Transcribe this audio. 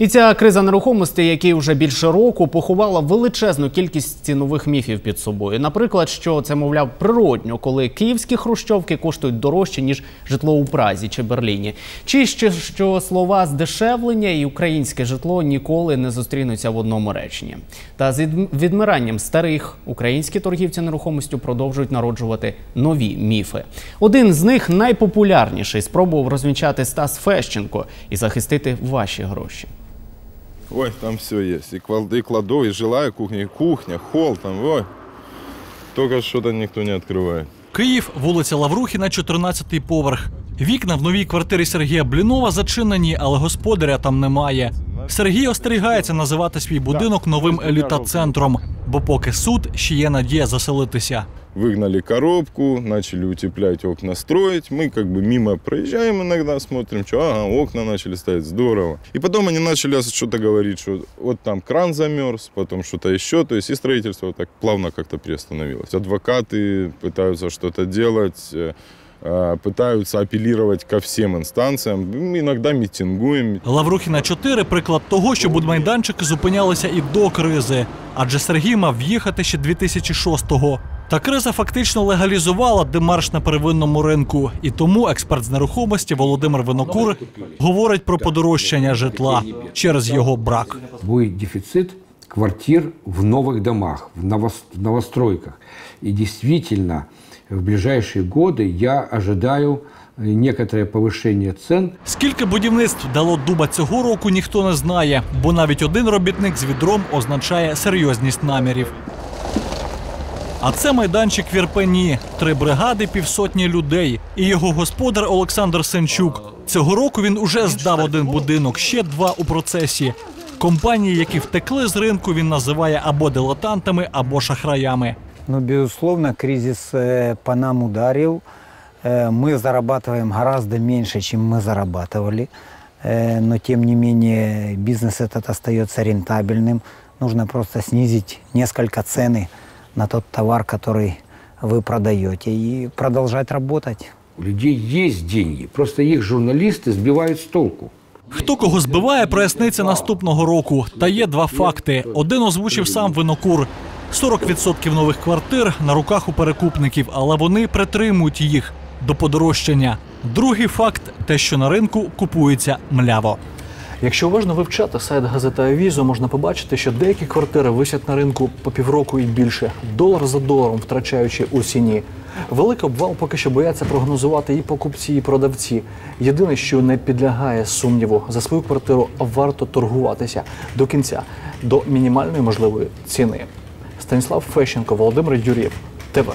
І ця криза нерухомості, який вже більше року поховала величезну кількість цінових міфів під собою. Наприклад, що це мовляв природньо, коли київські хрущовки коштують дорожче ніж житло у Празі чи Берліні, чи ще що слова здешевлення і українське житло ніколи не зустрінуться в одному реченні. Та з відмиранням старих українські торгівці нерухомістю продовжують народжувати нові міфи. Один з них найпопулярніший спробував розвінчати Стас Фещенко і захистити ваші гроші. Ой, там все есть. И, квал- и кладовая, и жилая кухня, и кухня, холл там, ой. Только что-то никто не открывает. Київ, вулиця Лаврухіна, 14-й поверх. Вікна в новій квартирі Сергія Блінова зачинені, але господаря там немає. Сергій остерігається називати свій будинок новим еліта-центром, бо поки суд ще є надія заселитися. Выгнали коробку, начали утеплять, окна строить. Мы как бы мимо проезжаем иногда, смотрим, что, ага, окна начали ставить, здорово. И потом они начали что-то говорить, что вот там кран замерз, потом что-то еще. То есть и строительство вот так плавно как-то приостановилось. Адвокаты пытаются что-то делать, э, э, пытаются апеллировать ко всем инстанциям. М, Иногда митингуем, Лаврухіна 4 – приклад того, що будмайданчики зупинялися і до кризи, адже Сергій мав в'їхати ще 2006-го. Та криза фактично легалізувала демарш на первинному ринку, і тому експерт з нерухомості Володимир Винокур говорить про подорожчання житла через його брак. будет дефицит квартир в новых домах, в, новос- в новостройках. И действительно, в ближайшие годы я ожидаю э, некоторое повышение цен. Скільки будівництв дало дуба цього року, ніхто не знає, бо навіть один робітник з відром означає серйозність намірів. А це майданчик в Ірпені, три бригади, півсотні людей. І його господар Олександр Сенчук. Цього року він уже здав один будинок, ще два у процесі. Компанії, які втекли з ринку, він називає або дилетантами, або шахраями. Но, безусловно, кризис э, по нам ударил. Э, Мы зарабатываем гораздо меньше, чем мы зарабатывали. Э, Но, тем не менее, бизнес этот остается рентабельным. Нужно просто снизить несколько цены на тот товар, который вы продаете, и продолжать работать. У людей есть деньги, просто их журналисты сбивают с толку. Хто кого збиває, проясниться наступного року. Та є два факти. Один озвучив сам винокур. 40% нових квартир на руках у перекупників, але вони притримують їх до подорожчання. Другий факт те, що на ринку купується мляво. Якщо уважно вивчати сайт газети Авізо, можна побачити, що деякі квартири висять на ринку по півроку і більше, долар за доларом втрачаючи у ціні. Великий обвал поки що бояться прогнозувати і покупці, і продавці. Єдине, що не підлягає сумніву, за свою квартиру варто торгуватися до кінця, до мінімальної можливої ціни. Станіслав Фещенко, Володимир Юрєв, ТВ.